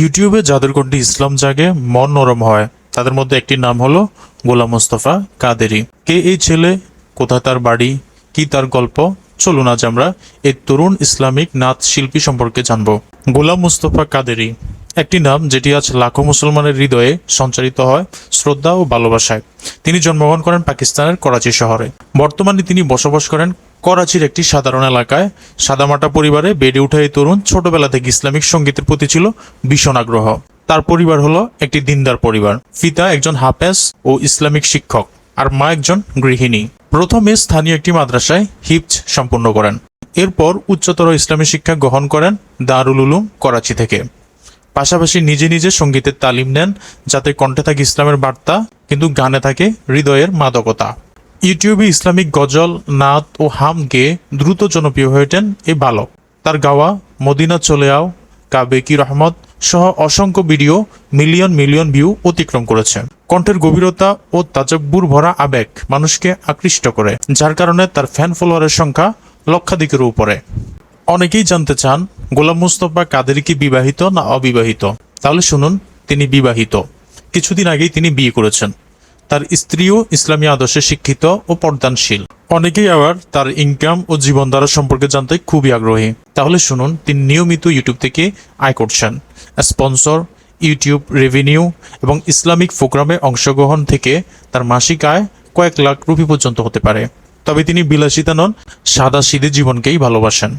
ইউটিউবে যাদের কণ্ঠে ইসলাম জাগে, মন নরম হয়, তাদের মধ্যে একটি নাম হলো গোলাম মোস্তফা কাদেরি। কে এই ছেলে? কোথা তার বাড়ি? কি তার গল্প? চলুন আজ আমরা এই তরুণ ইসলামিক নাচ শিল্পী সম্পর্কে জানব। গোলাম মুস্তফা কাদেরি, একটি নাম যেটি আজ লাখো মুসলমানের হৃদয়ে সঞ্চারিত হয় শ্রদ্ধা ও ভালোবাসায়। তিনি জন্মগ্রহণ করেন পাকিস্তানের করাচি শহরে। বর্তমানে তিনি বসবাস করেন করাচির একটি সাধারণ এলাকায় সাদামাটা পরিবারে বেড়ে ওঠা এই তরুণ ছোটবেলা থেকে ইসলামিক সঙ্গীতের প্রতি ছিল ভীষণ আগ্রহ। তার পরিবার হলো একটি দিনদার পরিবার। পিতা একজন হাফেজ ও ইসলামিক শিক্ষক আর মা একজন গৃহিণী। প্রথমে স্থানীয় একটি মাদ্রাসায় হিপজ সম্পূর্ণ করেন। এরপর উচ্চতর ইসলামী শিক্ষা গ্রহণ করেন দারুল উলুম করাচি থেকে। পাশাপাশি নিজে নিজে সঙ্গীতের তালিম নেন, যাতে কণ্ঠে থাকে ইসলামের বার্তা, কিন্তু গানে থাকে হৃদয়ের মাদকতা। ইউটিউবে ইসলামিক গজল, নাত ও হাম গেয়ে দ্রুত জনপ্রিয় হয়ে ওঠেন এই বালক। তার গাওয়া মদিনা চলে আও, কাবে কি রহমত সহ অসংখ্য ভিডিও মিলিয়ন মিলিয়ন ভিউ অতিক্রম করেছে। কণ্ঠের গভীরতা ও তাজব্বুর ভরা আবেগ মানুষকে আকৃষ্ট করে, যার কারণে তার ফ্যান ফলোয়ারের সংখ্যা লক্ষাধিকের উপরে। অনেকেই জানতে চান, গোলাম মুস্তফা কাদের কি বিবাহিত না অবিবাহিত? তাহলে শুনুন, তিনি বিবাহিত। কিছুদিন আগেই তিনি বিয়ে করেছেন। তার স্ত্রীও ইসলামী আদর্শে শিক্ষিত ও পর্দানশীল। অনেকেই আবার তার ইনকাম ও জীবনধারা সম্পর্কে জানতে খুবই আগ্রহী। তাহলে শুনুন, তিনি নিয়মিত ইউটিউব থেকে আয় করছেন। স্পন্সর ইউটিউব রেভিনিউ এবং ইসলামিক প্রোগ্রামে অংশগ্রহণ থেকে তার মাসিক আয় কয়েক লাখ রুপি পর্যন্ত হতে পারে। তবে তিনি বিলাসিতা নন সাদা সিধে জীবনকেই ভালোবাসেন।